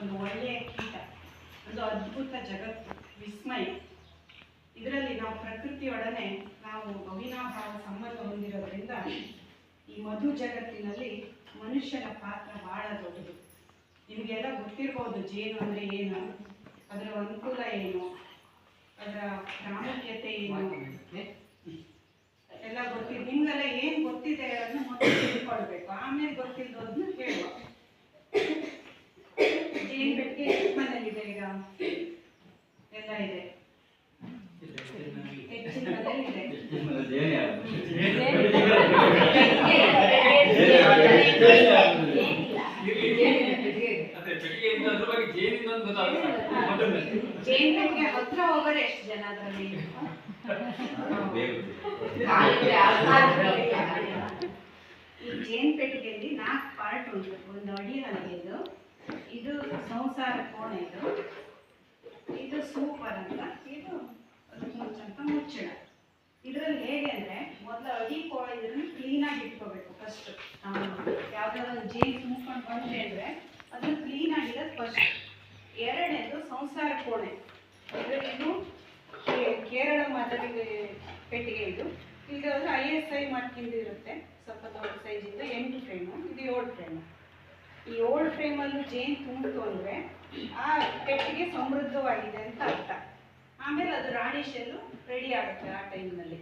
ಒಂದು ಒಳ್ಳೆಯ ಕೀಟ ಒಂದು ಅದ್ಭುತ ಜಗತ್ತು ವಿಸ್ಮಯ. ಇದರಲ್ಲಿ ನಾವು ಪ್ರಕೃತಿಯೊಡನೆ ನಾವು ಅವಿನಾಭಾವ ಸಂಬಂಧ ಹೊಂದಿರೋದ್ರಿಂದ ಈ ಮಧು ಜಗತ್ತಿನಲ್ಲಿ ಮನುಷ್ಯನ ಪಾತ್ರ ಬಹಳ ದೊಡ್ಡದು. ನಿಮಗೆಲ್ಲ ಗೊತ್ತಿರ್ಬೋದು ಜೇನು ಅಂದರೆ ಏನು ಅದರ ಅನುಕೂಲ ಏನು ಅದರ ಪ್ರಾಮುಖ್ಯತೆ ಏನು? ಎಲ್ಲ ಗೊತ್ತಿದೆ ನಿಮ್ಗೆಲ್ಲ ಏನು ಗೊತ್ತಿದೆ ಅದನ್ನ ಮೊದಲು ತಿಳ್ಕೊಳ್ಬೇಕು. ಆಮೇಲೆ ಗೊತ್ತಿದ್ದೋದನ್ನ ಹೇಳುವ ಜೇನ್ ಬೆಟ್ಟಿಗೆ ಎಷ್ಟು ಮನೇಲಿದೆ ಈಗ ಎಲ್ಲ ಇದೆ. ಹೆಚ್ಚಿನ ಮನೇಲಿದೆ ಜೇನ್ ಬೆಟ್ಟಿಗೆ ಹತ್ರ ಹೋಗೋರು ಎಷ್ಟು ಜನ ಅದರಲ್ಲಿ? ಈ ಜೇನ್ ಪೆಟ್ಟಿಗೆಯಲ್ಲಿ ನಾಲ್ಕು ಪಾರ್ಟ್ ಉಂಟು. ಒಂದು ಅಡಿ ಇದು ಸಂಸಾರ ಕೋಣೆ ಇದು ಸೂಪರ್ ಅಂತ. ಇದು ಅದಕ್ಕೆ ಮುಚ್ಚಿಡ ಇದರಲ್ಲಿ ಹೇಗೆ ಅಂದರೆ ಮೊದಲು ಅಡಿ ಇದನ್ನು ಕ್ಲೀನಾಗಿ ಇಟ್ಕೋಬೇಕು ಫಸ್ಟ್ ಯಾವ್ದಾದ್ರು ಒಂದು ಜೇನ್ ತುಂಬ್ಕೊಂಡು ಬಂದ್ರೆ ಅಂದ್ರೆ ಅದನ್ನು ಕ್ಲೀನ್ ಆಗಿರೋದು ಫಸ್ಟ್ ಎರಡನೇದು ಸಂಸಾರ ಕೋಣೆ. ಇದು ಇದು ಕೇರಳ ಮಾದರಿ ಪೆಟ್ಟಿಗೆ ಇದು. ಇದು ಐ ಎಸ್ ಐ ಮಾರ್ಕಿಂದು ಇರುತ್ತೆ. ಸ್ವಲ್ಪ ದೊಡ್ಡ ಸೈಜಿಂದ ಎಂಟು ಫ್ರೇಮು ಇದು ಏಳು ಫ್ರೇಮು ಈ ಏಳು ಫ್ರೇಮಲ್ಲೂ ಜೇನ್ ತುಂಬಿತು ಅಂದರೆ ಆ ಪೆಟ್ಟಿಗೆ ಸಮೃದ್ಧವಾಗಿದೆ ಅಂತ ಅರ್ಥ. ಆಮೇಲೆ ಅದು ರಾಣಿ ಶೆಲ್ಲು ರೆಡಿ ಆಗುತ್ತೆ ಆ ಟೈಮ್ನಲ್ಲಿ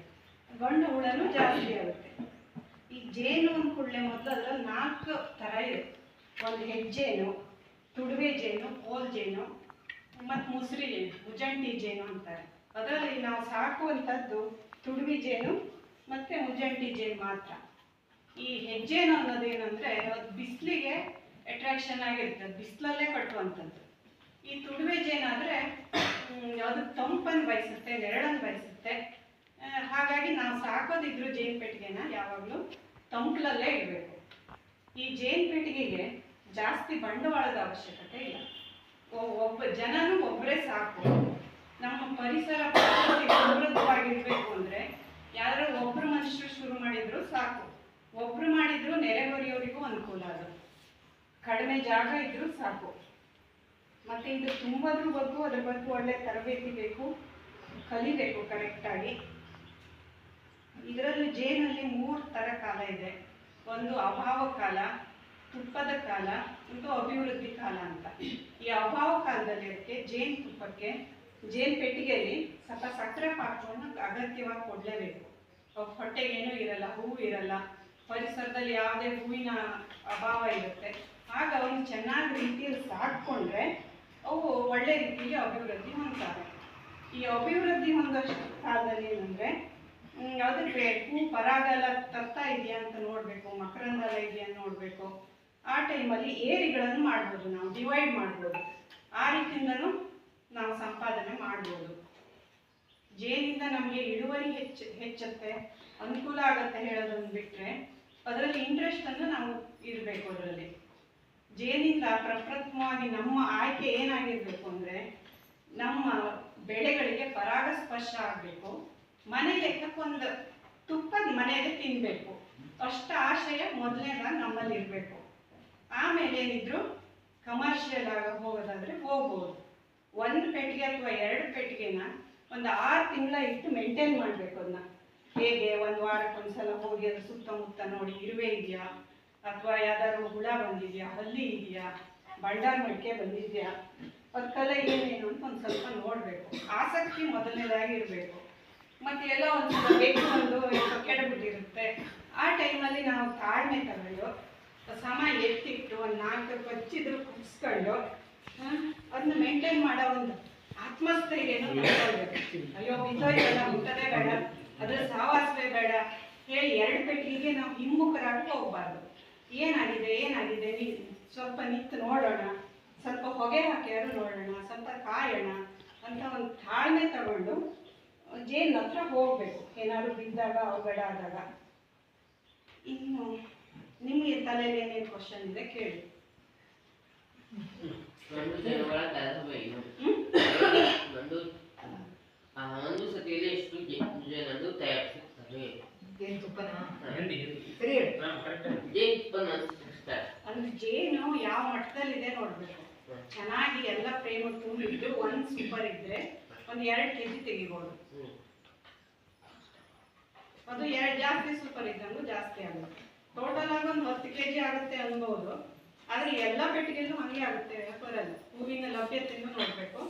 ಗಂಡು ಹುಳನು ಜಾಸ್ತಿ ಆಗುತ್ತೆ. ಈ ಜೇನು ಅಂದ ಕೂಡಲೇ ಮೊದಲು ಅದರಲ್ಲಿ ನಾಲ್ಕು ಥರ ಇದೆ ಒಂದು ಹೆಜ್ಜೇನು ತುಡುವೆ ಜೇನು ಓಲ್ ಜೇನು, ಮತ್ತು ಮುಸ್ರಿ ಜೇನು, ಮುಜಂಟಿ ಜೇನು ಅಂತಾರೆ. ಅದರಲ್ಲಿ ನಾವು ಸಾಕುವಂಥದ್ದು ತುಡುವಿ ಜೇನು ಮತ್ತು ಮುಜಂಟಿ ಜೇನು ಮಾತ್ರ. ಈ ಹೆಜ್ಜೇನು ಅನ್ನೋದೇನಂದ್ರೆ ಅದು ಬಿಸಿಲಿಗೆ ಅಟ್ರಾಕ್ಷನ್ ಆಗಿರುತ್ತೆ ಅದು ಬಿಸಿಲಲ್ಲೇ ಕಟ್ಟುವಂಥದ್ದು. ಈ ತುಡುವೇಜ್ ಏನಾದರೆ ಯಾವುದು ತಂಪನ್ನು ಬಯಸುತ್ತೆ, ನೆರಳನ್ನು ಬಯಸುತ್ತೆ ಹಾಗಾಗಿ ನಾವು ಸಾಕೋದಿದ್ರು ಜೇನು ಪೆಟ್ಟಿಗೆನ ಯಾವಾಗಲೂ ತಂಪಲಲ್ಲೇ ಇಡಬೇಕು. ಈ ಜೇನು ಪೆಟ್ಟಿಗೆಗೆ ಜಾಸ್ತಿ ಬಂಡವಾಳದ ಅವಶ್ಯಕತೆ ಇಲ್ಲ. ಒಬ್ಬ ಜನನು ಒಬ್ಬರೇ ಸಾಕು. ನಮ್ಮ ಪರಿಸರ ಸಮೃದ್ಧವಾಗಿರಬೇಕು ಅಂದರೆ ಅಂದ್ರೆ ಒಬ್ಬರು ಮನುಷ್ಯರು ಶುರು ಮಾಡಿದ್ರು ಸಾಕು. ಒಬ್ರು ಮಾಡಿದ್ರು ನೆರೆಹೊರೆಯವರಿಗೂ ಅನುಕೂಲ ಅದು ಕಡಿಮೆ ಜಾಗ ಇದ್ದರೂ ಸಾಕು. ಮತ್ತೆ ಇದು ತುಂಬಾದ್ರೂ ಬಗ್ಗೆ ಅದ್ರ ಬಗ್ಗೆ ಒಳ್ಳೆ ತರಬೇತಿ ಬೇಕು, ಕಲಿಬೇಕು ಕರೆಕ್ಟಾಗಿ ಇದರಲ್ಲಿ ಜೇನಲ್ಲಿ ಮೂರು ಥರ ಕಾಲ ಇದೆ. ಒಂದು ಅಭಾವ ಕಾಲ, ತುಪ್ಪದ ಕಾಲ ಮತ್ತು ಅಭಿವೃದ್ಧಿ ಕಾಲ ಅಂತ. ಈ ಅಭಾವ ಕಾಲದಲ್ಲಿ ಅದಕ್ಕೆ ಜೇನು ತುಪ್ಪಕ್ಕೆ, ಜೇನು ಪೆಟ್ಟಿಗೆಯಲ್ಲಿ ಸ್ವಲ್ಪ ಸಕ್ಕರೆ ಪಾಕವನ್ನು ಅಗತ್ಯವಾಗಿ ಕೊಡಲೇಬೇಕು. ಅವ್ರ ಹೊಟ್ಟೆಗೆ ಏನೂ ಇರಲ್ಲ, ಹೂವು ಇರಲ್ಲ. ಪರಿಸರದಲ್ಲಿ ಯಾವುದೇ ಹೂವಿನ ಅಭಾವ ಇರುತ್ತೆ. ಆಗ ಅವನು ಚೆನ್ನಾಗಿ ರೀತಿಯಲ್ಲಿ ಸಾಕ್ಕೊಂಡ್ರೆ ಅವು ಒಳ್ಳೆ ರೀತಿಯಲ್ಲಿ ಅಭಿವೃದ್ಧಿ ಹೊಂದ್ತಾರೆ ಈ ಅಭಿವೃದ್ಧಿ ಹೊಂದೋಷ್ಟು ಕಾಲದಲ್ಲಿ ಏನಂದ್ರೆ ಅದಕ್ಕೆ ಹೂ ಪರಾಗಲ ತರ್ತಾ ಇದೆಯಾ ಅಂತ ನೋಡಬೇಕು, ಮಕರಂದಲ ಇದೆಯಾ ನೋಡಬೇಕು. ಆ ಟೈಮಲ್ಲಿ ಏರಿಗಳನ್ನು ಮಾಡ್ಬೋದು ನಾವು, ಡಿವೈಡ್ ಮಾಡ್ಬೋದು. ಆ ರೀತಿಯಿಂದನೂ ನಾವು ಸಂಪಾದನೆ ಮಾಡ್ಬೋದು. ಜೇನಿಂದ ನಮಗೆ ಇಳುವರಿ ಹೆಚ್ಚು, ಹೆಚ್ಚುತ್ತೆ, ಅನುಕೂಲ ಆಗುತ್ತೆ ಹೇಳೋದನ್ನು ಬಿಟ್ಟರೆ ಅದರಲ್ಲಿ ಇಂಟ್ರೆಸ್ಟನ್ನು ನಾವು ಇರಬೇಕು ಅದರಲ್ಲಿ. ಜೇನಿಂದ ಪ್ರಪ್ರಥಮವಾಗಿ ನಮ್ಮ ಆಯ್ಕೆ ಏನಾಗಿರ್ಬೇಕು ಅಂದರೆ ನಮ್ಮ ಬೆಳೆಗಳಿಗೆ ಪರಾಗಸ್ಪರ್ಶ ಆಗಬೇಕು ಮನೆ ಲೆಕ್ಕಕ್ಕೊಂದು ತುಪ್ಪದ ಮನೆಯಲ್ಲಿ ತಿನ್ನಬೇಕು ಅಷ್ಟ ಆಶಯ ಮೊದಲನೇದಾಗಿ ನಮ್ಮಲ್ಲಿ ಇರಬೇಕು. ಆಮೇಲೆ ಏನಿದ್ರು ಕಮರ್ಷಿಯಲ್ ಆಗಿ ಹೋಗೋದಾದ್ರೆ ಹೋಗ್ಬೋದು. ಒಂದು ಪೆಟ್ಟಿಗೆ ಅಥವಾ ಎರಡು ಪೆಟ್ಟಿಗೆನ ಒಂದು ಆರು ತಿಂಗಳ ಇಟ್ಟು ಮೇಂಟೈನ್ ಮಾಡಬೇಕು ಅದನ್ನ ಹೇಗೆ? ಒಂದು ವಾರಕ್ಕೊಂದ್ಸಲ ಹೋಗಿ ಅದ್ರ ಸುತ್ತಮುತ್ತ ನೋಡಿ ಇರುವೆ ಇದೆಯಾ? ಅಥವಾ ಯಾವ್ದಾದ್ರು ಹುಳ ಬಂದಿದೆಯಾ, ಹಲ್ಲಿ ಇದೆಯಾ, ಬಂಡಾರ್ ಮಡಿಕೆ ಬಂದಿದೆಯಾ ಅದಕ್ಕೆಲ್ಲ ಏನೇನು ಅಂತ ಒಂದು ಸ್ವಲ್ಪ ನೋಡಬೇಕು. ಆಸಕ್ತಿ ಮೊದಲನೇದಾಗಿ ಇರಬೇಕು ಮತ್ತೆ ಎಲ್ಲ ಒಂದು ಬೇಕು ಒಂದು ಕೆಡಬಿಟ್ಟಿರುತ್ತೆ. ಆ ಟೈಮಲ್ಲಿ ನಾವು ತಾಳ್ಮೆ ತಗೊಂಡು ಸಮ ಎತ್ತಿಟ್ಟು ಒಂದು ನಾಲ್ಕು ಹಚ್ಚಿದ್ರು ಕುದಿಸ್ಕೊಂಡು ಅದನ್ನ ಮೇಂಟೈನ್ ಮಾಡೋ ಒಂದು ಆತ್ಮಸ್ಥೈರ್ಯನೂ ಅಯ್ಯೋ ಬಿದ್ದೋಯ್ತಲ್ಲ ಮುಟ್ಟದೇ ಬೇಡ ಅದ್ರ ಸಹವಾಸವೇ ಬೇಡ. ಹೇಳಿ ಎರಡು ಪೆಟ್ಟಿಗೆ ನಾವು ಹಿಮ್ಮುಖರಾಗಿ ಹೋಗ್ಬಾರ್ದು. ಏನಾಗಿದೆ ಏನಾಗಿದೆ? ನೀ ಸ್ವಲ್ಪ ನಿಂತು ನೋಡೋಣ. ಸ್ವಲ್ಪ ಹೊಗೆ ಹಾಕ್ಯಾರು ನೋಡೋಣ? ಸ್ವಲ್ಪ ಕಾಯೋಣ ಅಂತ ಒಂದು ತಾಳ್ಮೆ ತಗೊಂಡು ಜೇನ್ ಹತ್ರ ಹೋಗ್ಬೇಕು. ಏನಾದ್ರು ಬಿದ್ದಾಗ ಅವಘಡ ಆದಾಗ ಇನ್ನು ನಿಮಗೆ ತಲೆಯಲ್ಲಿ ಏನೇನು ಕ್ವಶನ್ ಇದೆ ಕೇಳಿ? ಗಂಡು ಆ ಒಂದು ಸತಿಯಲ್ಲಿ ಎಷ್ಟು ಜೇನುತುಪ್ಪನ ಸರಿ ಅಂದ್ರೆ ಜೇನು ಯಾವ ಮಟ್ಟದಲ್ಲಿದೆ ನೋಡ್ಬೇಕು. ಚೆನ್ನಾಗಿ ಎಲ್ಲ ಫ್ರೇಮ್ ತುಂಬಿಟ್ಟು ಒಂದ್ ಸೂಪರ್ ಇದ್ರೆ ಒಂದ್ ಎರಡ್ ಕೆಜಿ ತೆಗಿಬೋದು. ಅದು ಎರಡು ಜಾಸ್ತಿ ಸೂಪರ್ ಇದ್ದಂಗೂ ಜಾಸ್ತಿ ಆಗುತ್ತೆ. ಟೋಟಲ್ ಆಗಿ ಒಂದು ಹತ್ತು ಕೆ ಜಿ ಆಗುತ್ತೆ ಅನ್ಬೋದು. ಆದ್ರೆ ಎಲ್ಲ ಪೆಟ್ಟಿಗೆಲ್ಲೂ ಹಂಗೆ ಆಗುತ್ತೆ ಬರಲ್ಲ ಹೂವಿನ ಲಭ್ಯತೆಯನ್ನು ನೋಡ್ಬೇಕು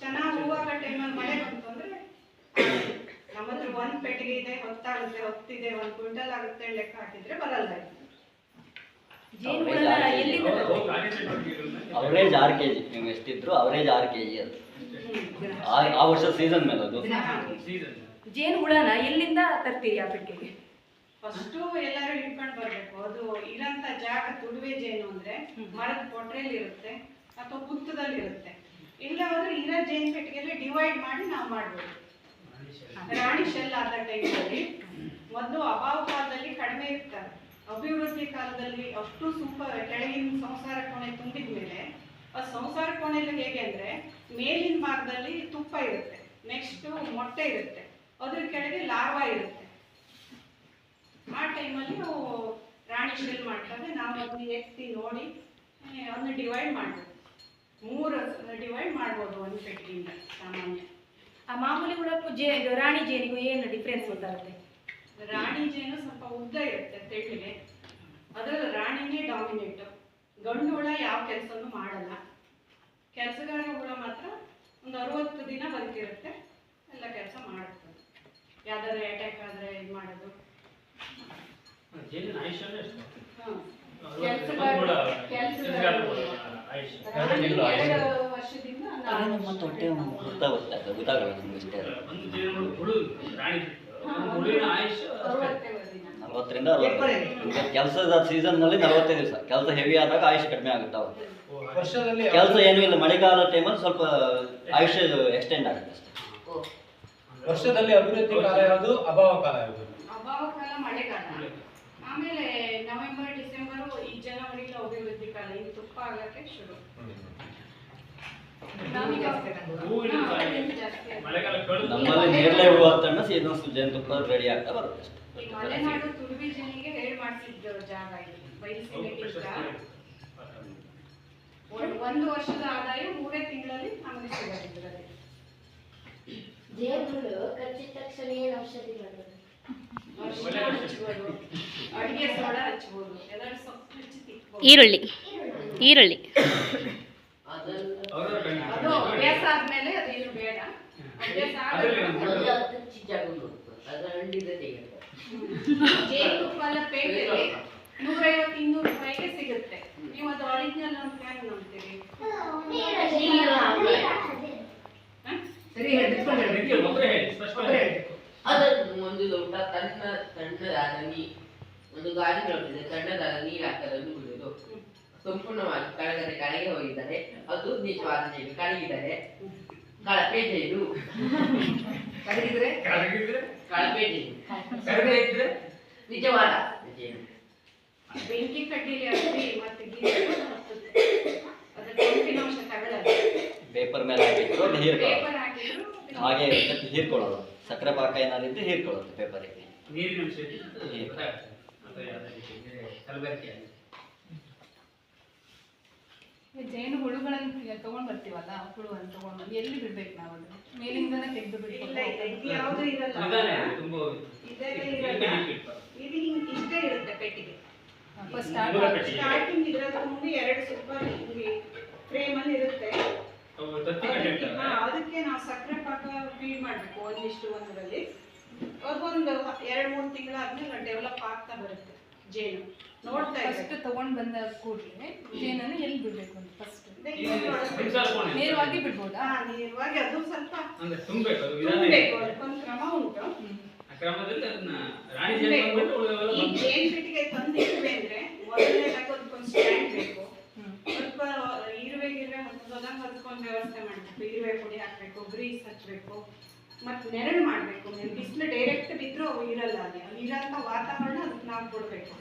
ಚೆನ್ನಾಗಿ ಹೂವಾಗ ಟೈಮಲ್ಲಿ ಮಳೆ ಬಂತು ಅಂದ್ರೆ ನಮ್ಮ ಹತ್ರ ಒಂದ್ ಪೆಟ್ಟಿಗೆ ಇದೆ ಹೊತ್ತಾಗುತ್ತೆ ಹೊತ್ತಿದೆ ಒಂದು ಕ್ವಿಂಟಲ್ ಆಗುತ್ತೆ ಲೆಕ್ಕ ಹಾಕಿದ್ರೆ ಬರಲ್ಲ? ಅವರೇಜ್ ಆರು ಕೆ ಜಿ ನೀವು ಎಷ್ಟಿದ್ರು ಅವರೇಜ್ ಆರು ಕೆ ಜಿ ಅದು ಆ ವರ್ಷ ಸೀಸನ್ ಮೇಲೆ ಅದು. ಜೇನುಹುಳನ ಎಲ್ಲಿಂದ ತರ್ತೀರಿ ಆ ಪೆಟ್ಟಿಗೆ? ಫಸ್ಟು ಎಲ್ಲರೂ ಹಿಡ್ಕೊಂಡು ಬರ್ಬೇಕು. ಅದು ಇರಂತ ಜಾಗ ತುಡುವೆ ಜೇನು ಅಂದ್ರೆ ಮರದ ಪೊಟ್ರೆಯಲ್ಲಿ ಇರುತ್ತೆ ಅಥವಾ ಹುತ್ತದಲ್ಲಿ ಇರುತ್ತೆ ಇಲ್ಲ ಹೋದ್ರೆ ಇರೋ ಜೇನು ಪೆಟ್ಟಿಗೆಯಲ್ಲಿ ಡಿವೈಡ್ ಮಾಡಿ ನಾವು ಮಾಡ್ಬೋದು. ರಾಣಿ ಶೆಲ್ ಆದ ಟೈಮಲ್ಲಿ ಮೊದಲು ಅಭಾವ ಕಾಲದಲ್ಲಿ ಕಡಿಮೆ ಇರ್ತಾರೆ. ಅಭಿವೃದ್ಧಿ ಕಾಲದಲ್ಲಿ ಅಷ್ಟು ಸೂಪರ್ ಕೆಳಗಿನ ಸಂಸಾರ ಕೋಣೆ ತುಂಬಿದ ಮೇಲೆ ಆ ಸಂಸಾರ ಕೋಣೆಯಲ್ಲಿ ಹೇಗೆ ಅಂದ್ರೆ ಮೇಲಿನ ಭಾಗದಲ್ಲಿ ತುಪ್ಪ ಇರುತ್ತೆ ನೆಕ್ಸ್ಟ್ ಮೊಟ್ಟೆ ಇರುತ್ತೆ, ಅದ್ರ ಕೆಳಗೆ ಲಾರ್ವಾ ಇರುತ್ತೆ. ಆ ಟೈಮಲ್ಲಿ ನಾವು ರಾಣಿ ಶೆಲ್ ಮಾಡ್ತಾರೆ ನಾವು ಅದನ್ನ ಎತ್ತಿ ನೋಡಿ ಅದನ್ನ ಡಿವೈಡ್ ಮಾಡ್ಬೋದು. ಮೂರು ಡಿವೈಡ್ ಮಾಡ್ಬೋದು ಒಂದು ಪೆಟ್ಟಿಯಿಂದ ಸಾಮಾನ್ಯ. ಆ ಮಾಮೂಲಿ ಹುಳಕ್ಕೂ ಜೇ ಇದು ರಾಣಿ ಜೇನಿಗೂ ಏನು ಡಿಫ್ರೆನ್ಸ್ ಗೊತ್ತಾಗುತ್ತೆ? ರಾಣಿ ಜೇನು ಸ್ವಲ್ಪ ಉದ್ದ ಇರುತ್ತೆ ತೆಳ್ಳಿಗೆ ಅದರಲ್ಲಿ ರಾಣಿನೇ ಡಾಮಿನೇಟ್ ಗಂಡು ಹುಳ ಯಾವ ಕೆಲಸನೂ ಮಾಡಲ್ಲ. ಕೆಲಸಗಾರ ಹುಳ ಮಾತ್ರ ಒಂದು ಅರವತ್ತು ದಿನ ಬದುಕಿರುತ್ತೆ. ಎಲ್ಲ ಕೆಲಸ ಮಾಡುತ್ತೆ ಯಾವ್ದಾದ್ರು ಅಟ್ಯಾಕ್ ಆದ್ರೆ ಇದು ಮಾಡೋದು. ಹಾಂ ಕೆಲಸಗಾರ ವರ್ಷದಿಂದ ಅದೇನೋ ಮತ್ತೆ ಹೊಟ್ಟೆ ಗೊತ್ತಾಗುತ್ತೆ ಅದು ಗೊತ್ತಾಗಲ್ಲ ನಮ್ಗೆ ಇಷ್ಟೇ ನಲ್ವತ್ತರಿಂದ ಅರವತ್ತು ಕೆಲಸದ ಸೀಸನ್ನಲ್ಲಿ ನಲವತ್ತೈದು ದಿವಸ. ಕೆಲಸ ಹೆವಿ ಆದಾಗ ಆಯುಷ್ ಕಡಿಮೆ ಆಗುತ್ತೆ ವರ್ಷದಲ್ಲಿ ಕೆಲಸ ಏನೂ ಇಲ್ಲ. ಮಳೆಗಾಲ ಟೈಮಲ್ಲಿ ಸ್ವಲ್ಪ ಆಯುಷ್ಯ ಎಕ್ಸ್ಟೆಂಡ್ ಆಗುತ್ತೆ ಅಷ್ಟೇ. ವರ್ಷದಲ್ಲಿ ಅಭಿವೃದ್ಧಿ ಕಾಲ ಯಾವುದು? ಅಭಾವ ಕಾಲ ಯಾವುದು? ಅಭಾವ ಕಾಲ ಮಳೆಗಾಲ. ಆಮೇಲೆ ನವೆಂಬರ್ ಡಿಸೆಂಬರ್ ಈ ಜನವರಿಲಿ ಅಭಿವೃದ್ಧಿ ಕಾಲ ಇದು ತುಪ್ಪ ಆಗಕ್ಕೆ ಶುರು ಹೂವಿನ ಹಾ, ಕಾಯಿ. ಹೂವಿನ ಜಾಸ್ತಿ ಆಗುತ್ತೆ. ಮಳೆಗಾಲ ಕಳೆದು ನಮ್ಮಲ್ಲಿ ನೇರಳೆ ಹೂವು ಹತ್ತಣ್ಣ ಸೀಸನ್ ತುಪ್ಪ ರೆಡಿ ಆಗ್ತಾ ಬರುತ್ತೆ ಒಂದು ವರ್ಷದ ಆದಾಯ ಮೂರೇ ತಿಂಗಳಲ್ಲಿ ನಮಗೆ ಸಿಗದಿದ್ರಲ್ಲಿ ಜೇನುಹುಳು ಕಚ್ಚಿದ ತಕ್ಷಣ ಏನು ಔಷಧಿ ಮಾಡೋದು? ಅರಿಶಿನ ಹಚ್ಬೋದು ಅಡಿಗೆ ಸೋಡಾ ಹಚ್ಬೋದು. ಎಲ್ಲರೂ ಸೊಪ್ಪು ಹಚ್ಚಿ ತಿಕ್ಬೋದು. ಈರುಳ್ಳಿ. ಈರುಳ್ಳಿ. ಅಭ್ಯಾಸ ಆದ್ಮೇಲೆ ಅದೇನು ಬೇಡ. ಅಭ್ಯಾಸ ಅದ್ರಲ್ಲಿ ಆದ್ಮೇಲೆ ಒಂದು ಅದು ಅದು ಚಿಜ್ಜಾಗೋದು ಅದು ಹಂಡಿದ ತೆಗೆದು ಜೇನುತುಪ್ಪ ಎಲ್ಲ ಪೇಟೆಯಲ್ಲಿ ನೂರೈವತ್ತು ಇನ್ನೂರು ರೂಪಾಯಿಗೆ ಸಿಗುತ್ತೆ. ನೀವು ಅದು ಒರಿಜಿನಲ್ ಅಂತ ಹೇಳಿ ಸ್ಪಷ್ಟವಾಗಿ ಹೇಳಿ. ಅದನ್ನು ಒಂದು ಲೋಟ ತಣ್ಣ ತಣ್ಣದಾದ ನೀ ಒಂದು ಗಾಜು ಲೋಟದ ತಣ್ಣದಾದ ನೀರು ಹಾಕದನ್ನು ಸಂಪೂರ್ಣವಾಗಿ ಕಳೆದರೆ ಕಳೆಗೆ ಹೋಗಿದ್ದಾರೆ. ಅದು ನಿಜವಾದ ಜೇನು ಕಳಗಿದರೆ ಕಳಪೆ ಜೇನು ಕರಗಿದ್ರೆ ಕಳಪೆ ಜೇನು ಕರಗದೆ ಇದ್ರೆ? ನಿಜವಾದ ಜೇನು ಬೆಂಕಿ ಕಡ್ಡಿಲಿ ಮತ್ತೆ ತಗೊಳ್ಳಲ್ಲ ಪೇಪರ್ ಮೇಲೆ ಹಾಕಿದ್ರು ಹೀರ್ಕೊಳ್ಳೋದು. ಹಾಗೆ ಇರುತ್ತೆ ಹೀರ್ಕೊಳ್ಳೋದು. ಸಕ್ಕರೆ ಪಾಕ ಏನಾದ್ರೆ ಹೀರ್ಕೊಳ್ಳೋದು ಪೇಪರಿಗೆ ನೀರಿನ ಅಂಶ ಕಲಬೆರಕೆ ಆಗಿ. ಜೇನು ಹುಳುಗಳನ್ನ ತಗೊಂಡ್ ಬರ್ತೀವಲ್ಲ ಹುಳುವನ್ನು ತಗೊಂಡ್ ಬಂದು ಎಲ್ಲಿ ಬಿಡ್ಬೇಕು ನಾವು ಅದನ್ನ? ಮೇಲಿಂದನೇ ತೆಗೆದು ಇಲ್ಲ ಇಲ್ಲ ಇದು ಬಿಡ್ಬೇಕು ಯಾವುದು ಇರಲ್ಲ ನಿಧಾನ ಇದೆ, ತುಂಬಾ ಇದೆಲ್ಲ ಇರಲ್ಲ ಇದು ಹಿಂಗ್ ಇಷ್ಟೇ ಇರುತ್ತೆ ಪೆಟ್ಟಿಗೆ. ಫಸ್ಟ್ ಸ್ಟಾರ್ಟಿಂಗ್ ಇದ್ರಲ್ಲಿ ಮುಂದೆ ಎರಡು ಸೂಪರ್ ಹಿಂಗೆ ಫ್ರೇಮ್ ಅಲ್ಲಿ ಇರುತ್ತೆ. ಅದಕ್ಕೆ- ಹಾ, ಅದಕ್ಕೆ ನಾವು ಸಕ್ಕರೆ ಪಾಕ ಫೀಡ್ ಮಾಡಬೇಕು ಒಂದಿಷ್ಟು ಒಂದರಲ್ಲಿ. ಅದೊಂದು ಎರಡು ಮೂರು ತಿಂಗಳಾದ್ಮೇಲೆ ಡೆವಲಪ್ ಆಗ್ತಾ ಬರುತ್ತೆ ಜೇನು. ನೋಡ್ತಾ ಫಸ್ಟ್. ತಗೊಂಡ್ ಬಂದ ಕೂಡಲೇ ಜೇನನ್ನು ಎಲ್ಲಿ ಬಿಡ್ಬೇಕು ಅಂತ ಫಸ್ಟ್. ನೇರವಾಗಿ ಬಿಡ್ಬೋದಾ ಹಾ, ನೇರವಾಗಿ ಅದು ಸ್ವಲ್ಪ ಅಂದ್ರೆ ತುಂಬಬೇಕು ಅದು ತುಂಬಬೇಕು ಇದೆ. ಅದಕ್ಕೊಂದು ಕ್ರಮ ಉಂಟು. ಆ ಕ್ರಮದಲ್ಲಿ ಅದನ್ನ ರಾಣಿ ಜೇನು ಬಂದ್ಬಿಟ್ಟು ಈ ಬಂದ್ಬಿಟ್ಟು. ಜೇನ್ ಪೆಟ್ಟಿಗೆ ತಂದಿರುವೆ ಅಂದ್ರೆ ಮೊದಲನೇದಾಗಿ ಅದಕ್ಕೊಂದು ಸ್ಟ್ಯಾಂಡ್ ಬೇಕು ಹ್ಮ್. ಸ್ವಲ್ಪ ಇರುವೆ ಗಿರುವೆ ಹತ್ತೋದಂಗೆ ಅದಕ್ಕೊಂದು ವ್ಯವಸ್ಥೆ ಮಾಡಬೇಕು ಇರುವೆ ಪುಡಿ ಹಾಕ್ಬೇಕು ಗ್ರೀಸ್ ಹಚ್ಚಬೇಕು ಮತ್ತೆ ನೆರಳು ಮಾಡಬೇಕು ಬಿಸಿಲು ಡೈರೆಕ್ಟ್ ಬಿದ್ದರೂ ಅವು ಇರಲ್ಲ ಅಲ್ಲಿ ಅಲ್ಲಿ ಇರೋಂಥ ವಾತಾವರಣ ಅದಕ್ಕೆ ನಾವು ಕೊಡಬೇಕು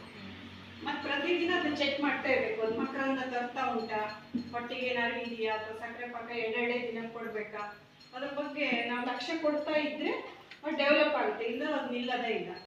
ಮತ್ತೆ ಪ್ರತಿದಿನ ಅದನ್ನ ಚೆಕ್ ಮಾಡ್ತಾ ಇರಬೇಕು. ಅದು ಮಕ್ಕಳನ್ನ ತರ್ತಾ ಉಂಟಾ? ಹೊಟ್ಟೆಗೆ ಏನಾದ್ರು ಇದೆಯಾ? ಅಥವಾ ಸಕ್ಕರೆ ಪಾಕ ಎರಡೆ ದಿನ ಕೊಡ್ಬೇಕಾ? ಅದ್ರ ಬಗ್ಗೆ ನಾವು ಲಕ್ಷ್ಯ ಕೊಡ್ತಾ ಇದ್ರೆ ಅದು ಡೆವಲಪ್ ಆಗುತ್ತೆ. ಇಲ್ಲ ಅದು ನಿಲ್ಲದೇ ಇಲ್ಲ.